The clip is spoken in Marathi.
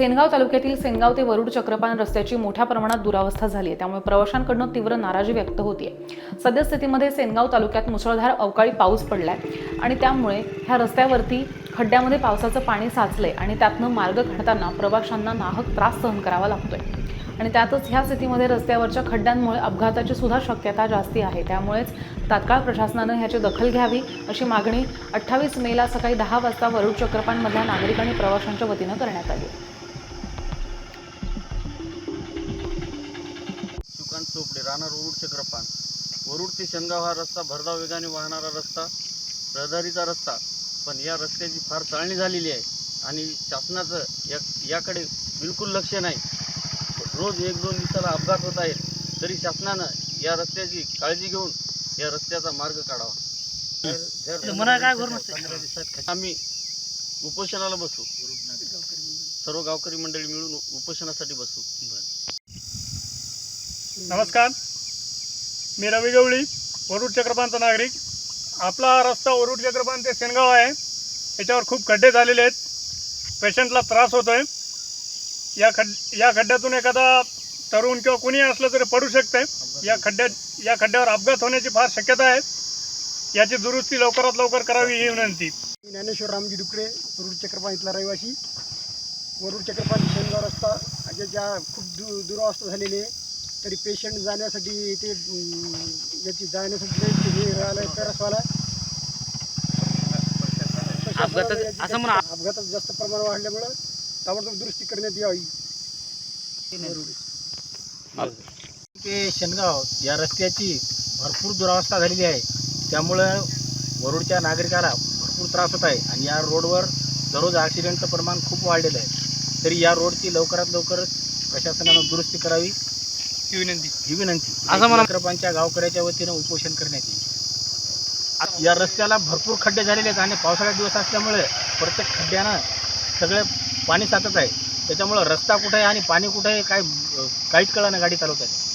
सेनगाव तालुक्यातील सेनगाव ते वरुड चक्रपान रस्त्याची मोठ्या प्रमाणात दुरावस्था झाली आहे. त्यामुळे प्रवाशांकडून तीव्र नाराजी व्यक्त होतीये. सद्यस्थितीमध्ये सेनगाव तालुक्यात मुसळधार अवकाळी पाऊस पडलाय आणि त्यामुळे ह्या रस्त्यावरती खड्ड्यामध्ये पावसाचं पाणी साचलंय आणि त्यातनं मार्ग काढताना प्रवाशांना नाहक त्रास सहन करावा लागतोय. आणि त्यातच ह्या स्थितीमध्ये रस्त्यावरच्या खड्ड्यांमुळे अपघाताची सुद्धा शक्यता जास्ती आहे. त्यामुळेच तात्काळ प्रशासनानं ह्याची दखल घ्यावी अशी मागणी अठ्ठावीस मेला सकाळी दहा वाजता वरुड चक्रपानमधल्या नागरिक आणि प्रवाशांच्या वतीनं करण्यात आली राहणार वरुड चक्रपान वरुड ते शनगाव हा रस्ता भरधाव वेगाने वाहणारा रस्ता रहदारीचा रस्ता. पण या रस्त्याची फार चाळणी झालेली आहे आणि शासनाचं या याकडे बिलकुल लक्ष नाही. रोज एक दोन दिवसाला अपघात होत आहेत तरी शासनानं या रस्त्याची काळजी घेऊन या रस्त्याचा मार्ग काढावा. मना काय घोर नसते? आम्ही उपोषणाला बसू. सर्व गावकरी मंडळी मिळून उपोषणासाठी बसू. नमस्कार. मी रवी गवळी वरुड चक्रपांचा नागरिक. आपला रस्ता वरुड चक्रपान ते सेनगाव आहे. याच्यावर खूप खड्डे झालेले आहेत. पेशंटला त्रास होतो आहे या खड या खड्ड्यातून एखादा तरुण किंवा कुणी असलं तरी पडू शकते या खड्ड्यात या खड्ड्यावर अपघात होण्याची फार शक्यता आहे. याची दुरुस्ती लवकरात लवकर करावी ही विनंती. ज्ञानेश्वर रामजी डुकरे वरुड चक्रपाण इथला रहिवासी. वरुड चक्रपांत सेनगाव रस्ता ज्या खूप दु दुरावस्था झालेली आहे. तरी पेशंट जाण्यासाठी ते याची जाण्यासाठी हे राहिलं त्रास व्हायला अपघातात- असं म्हणा- अपघातात जास्त प्रमाण वाढल्यामुळं ताबडतोब दुरुस्ती करण्यात यावी. ते शेनगाव या रस्त्याची भरपूर दुरावस्था झालेली आहे. त्यामुळं वरुडच्या नागरिकाला भरपूर त्रास होत आहे आणि या रोडवर दररोज ॲक्सिडेंटचं प्रमाण खूप वाढलेलं आहे. तरी या रोडची लवकरात लवकर प्रशासनानं दुरुस्ती करावी. ही विनंती. ही विनंती. असं म्हणा- चक्रपांच्या गावकऱ्याच्या वतीनं उपोषण करण्यात येईल. या रस्त्याला भरपूर खड्डे झालेले आहेत आणि पावसाळ्यात दिवस असल्यामुळे प्रत्येक खड्ड्यानं सगळे पाणी साचत आहे. त्याच्यामुळं रस्ता कुठे आहे आणि पाणी कुठे आहे काय काहीच कळलं नाही गाडी चालवताना